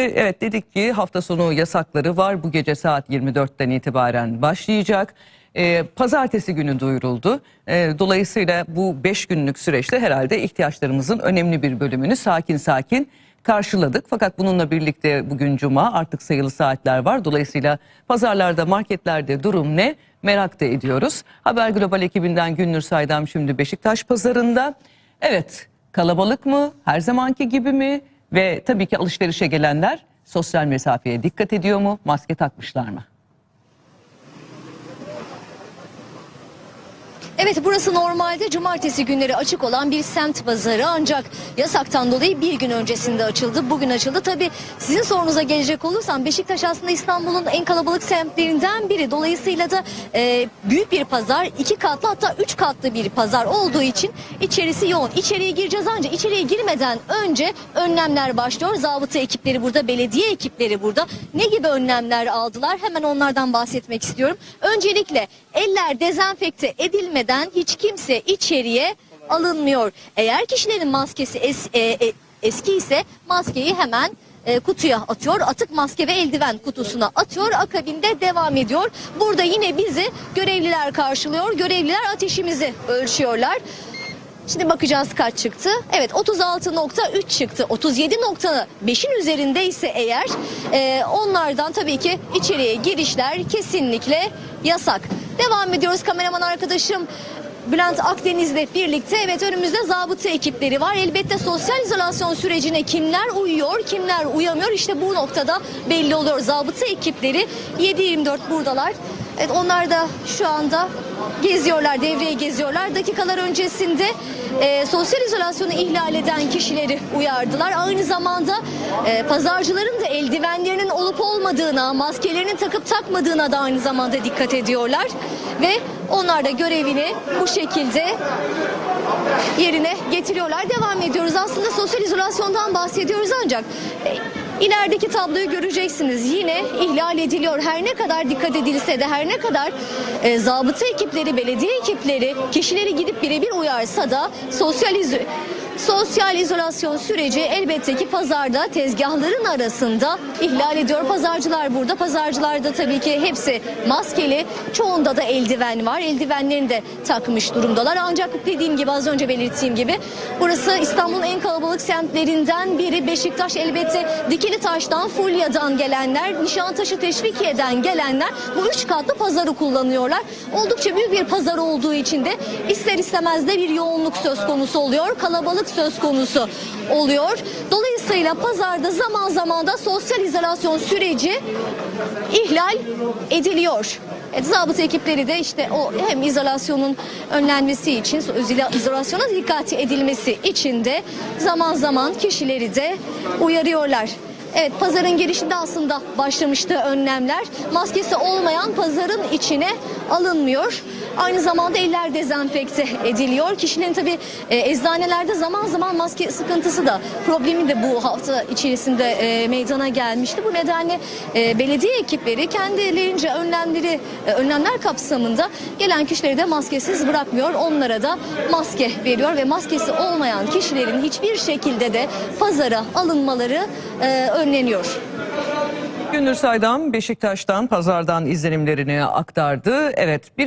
Evet dedik ki hafta sonu yasakları var. Bu gece saat 24'ten itibaren başlayacak. Ee, pazartesi günü duyuruldu. Ee, dolayısıyla bu 5 günlük süreçte herhalde ihtiyaçlarımızın önemli bir bölümünü sakin sakin karşıladık. Fakat bununla birlikte bugün cuma artık sayılı saatler var. Dolayısıyla pazarlarda, marketlerde durum ne? Merak da ediyoruz. Haber Global ekibinden Günnür Saydam şimdi Beşiktaş pazarında. Evet kalabalık mı? Her zamanki gibi mi? Ve tabii ki alışverişe gelenler sosyal mesafeye dikkat ediyor mu? Maske takmışlar mı? Evet burası normalde cumartesi günleri açık olan bir semt pazarı ancak yasaktan dolayı bir gün öncesinde açıldı. Bugün açıldı. Tabi sizin sorunuza gelecek olursam Beşiktaş aslında İstanbul'un en kalabalık semtlerinden biri. Dolayısıyla da e, büyük bir pazar iki katlı hatta üç katlı bir pazar olduğu için içerisi yoğun. İçeriye gireceğiz ancak içeriye girmeden önce önlemler başlıyor. Zabıta ekipleri burada, belediye ekipleri burada. Ne gibi önlemler aldılar? Hemen onlardan bahsetmek istiyorum. Öncelikle eller dezenfekte edilmeden hiç kimse içeriye alınmıyor. Eğer kişilerin maskesi es- e, e, eski ise maskeyi hemen e, kutuya atıyor. Atık maske ve eldiven kutusuna atıyor. Akabinde devam ediyor. Burada yine bizi görevliler karşılıyor. Görevliler ateşimizi ölçüyorlar. Şimdi bakacağız kaç çıktı. Evet 36.3 çıktı. 37.5'in üzerinde ise eğer e, onlardan tabii ki içeriye girişler kesinlikle yasak. Devam ediyoruz kameraman arkadaşım. Bülent Akdeniz'le birlikte evet önümüzde zabıta ekipleri var. Elbette sosyal izolasyon sürecine kimler uyuyor, kimler uyamıyor işte bu noktada belli oluyor. Zabıta ekipleri 7-24 buradalar. Evet onlar da şu anda geziyorlar, devreye geziyorlar. Dakikalar öncesinde e, sosyal izolasyonu ihlal eden kişileri uyardılar. Aynı zamanda e, pazarcıların da eldivenlerinin olup olmadığına, maskelerinin takıp takmadığına da aynı zamanda dikkat ediyorlar. Ve onlar da görevini bu şekilde yerine getiriyorlar. Devam ediyoruz. Aslında sosyal izolasyondan bahsediyoruz ancak e, ilerideki tabloyu göreceksiniz. Yine ihlal ediliyor. Her ne kadar dikkat edilse de her ne kadar e, zabıta ekipleri, belediye ekipleri kişileri gidip birebir uyarsa da sosyal Sosyal izolasyon süreci elbette ki pazarda tezgahların arasında ihlal ediyor. Pazarcılar burada. Pazarcılarda tabii ki hepsi maskeli. Çoğunda da eldiven var. Eldivenlerini de takmış durumdalar. Ancak dediğim gibi az önce belirttiğim gibi burası İstanbul'un en kalabalık semtlerinden biri. Beşiktaş elbette Dikili Taş'tan, Fulya'dan gelenler, Nişantaşı Teşvikiye'den gelenler bu üç katlı pazarı kullanıyorlar. Oldukça büyük bir pazar olduğu için de ister istemez de bir yoğunluk söz konusu oluyor. Kalabalık söz konusu oluyor. Dolayısıyla pazarda zaman zaman da sosyal izolasyon süreci ihlal ediliyor. Evet, zabıta ekipleri de işte o hem izolasyonun önlenmesi için, izolasyona dikkat edilmesi için de zaman zaman kişileri de uyarıyorlar. Evet pazarın girişinde aslında başlamıştı önlemler. Maskesi olmayan pazarın içine alınmıyor. Aynı zamanda eller dezenfekte ediliyor. Kişilerin tabi eczanelerde zaman zaman maske sıkıntısı da problemi de bu hafta içerisinde e, meydana gelmişti. Bu nedenle e, belediye ekipleri kendilerince önlemleri e, önlemler kapsamında gelen kişileri de maskesiz bırakmıyor. Onlara da maske veriyor ve maskesi olmayan kişilerin hiçbir şekilde de pazara alınmaları e, önleniyor. Gündür Saydam Beşiktaş'tan pazardan izlenimlerini aktardı. Evet bir